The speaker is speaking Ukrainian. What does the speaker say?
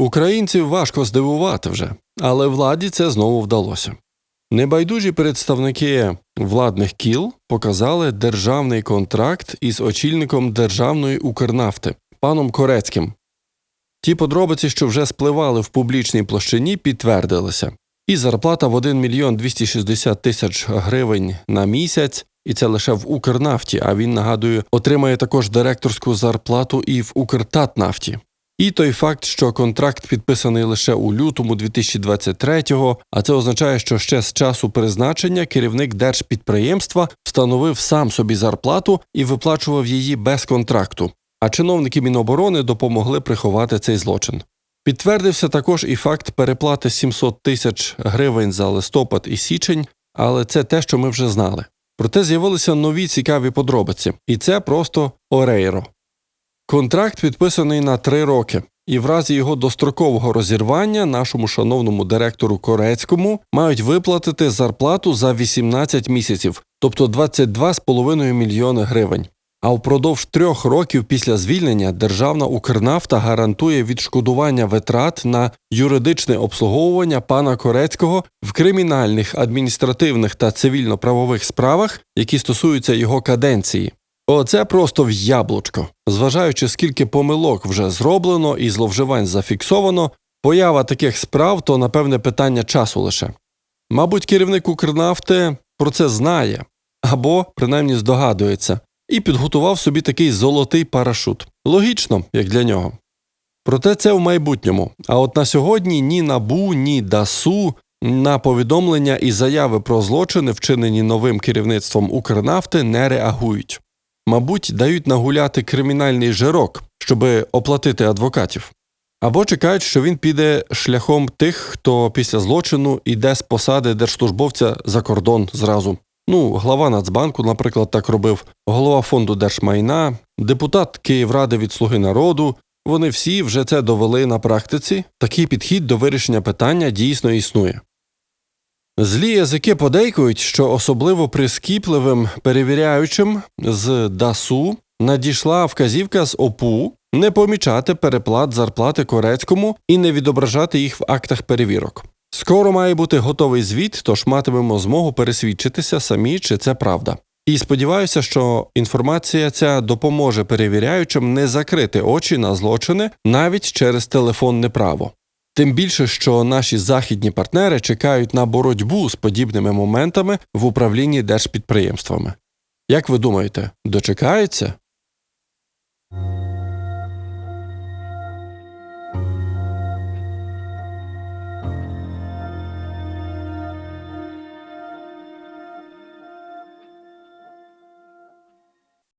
Українців важко здивувати вже, але владі це знову вдалося. Небайдужі представники владних кіл показали державний контракт із очільником державної Укрнафти паном Корецьким. Ті подробиці, що вже спливали в публічній площині, підтвердилися. І зарплата в 1 мільйон 260 тисяч гривень на місяць, і це лише в Укрнафті. А він нагадую, отримає також директорську зарплату і в Укртатнафті. І той факт, що контракт підписаний лише у лютому 2023-го, а це означає, що ще з часу призначення керівник держпідприємства встановив сам собі зарплату і виплачував її без контракту. А чиновники Міноборони допомогли приховати цей злочин. Підтвердився також і факт переплати 700 тисяч гривень за листопад і січень, але це те, що ми вже знали. Проте з'явилися нові цікаві подробиці, і це просто орейро. Контракт підписаний на три роки, і в разі його дострокового розірвання нашому шановному директору Корецькому мають виплатити зарплату за 18 місяців, тобто 22,5 мільйони гривень. А впродовж трьох років після звільнення Державна Укрнафта гарантує відшкодування витрат на юридичне обслуговування пана Корецького в кримінальних, адміністративних та цивільно-правових справах, які стосуються його каденції. Оце просто в яблучко. Зважаючи, скільки помилок вже зроблено і зловживань зафіксовано, поява таких справ то напевне питання часу лише. Мабуть, керівник Укрнафти про це знає або принаймні здогадується, і підготував собі такий золотий парашут. Логічно, як для нього. Проте це в майбутньому. А от на сьогодні ні НАБУ, ні ДАСУ на повідомлення і заяви про злочини, вчинені новим керівництвом Укрнафти, не реагують. Мабуть, дають нагуляти кримінальний жирок, щоби оплатити адвокатів. Або чекають, що він піде шляхом тих, хто після злочину йде з посади держслужбовця за кордон зразу. Ну, глава Нацбанку, наприклад, так робив, голова фонду держмайна, депутат Київради від Слуги народу. Вони всі вже це довели на практиці. Такий підхід до вирішення питання дійсно існує. Злі язики подейкують, що особливо прискіпливим перевіряючим з ДАСУ надійшла вказівка з ОПУ не помічати переплат зарплати Корецькому і не відображати їх в актах перевірок. Скоро має бути готовий звіт, тож матимемо змогу пересвідчитися самі, чи це правда. І сподіваюся, що інформація ця допоможе перевіряючим не закрити очі на злочини навіть через телефонне право. Тим більше, що наші західні партнери чекають на боротьбу з подібними моментами в управлінні держпідприємствами. Як ви думаєте, дочекаються?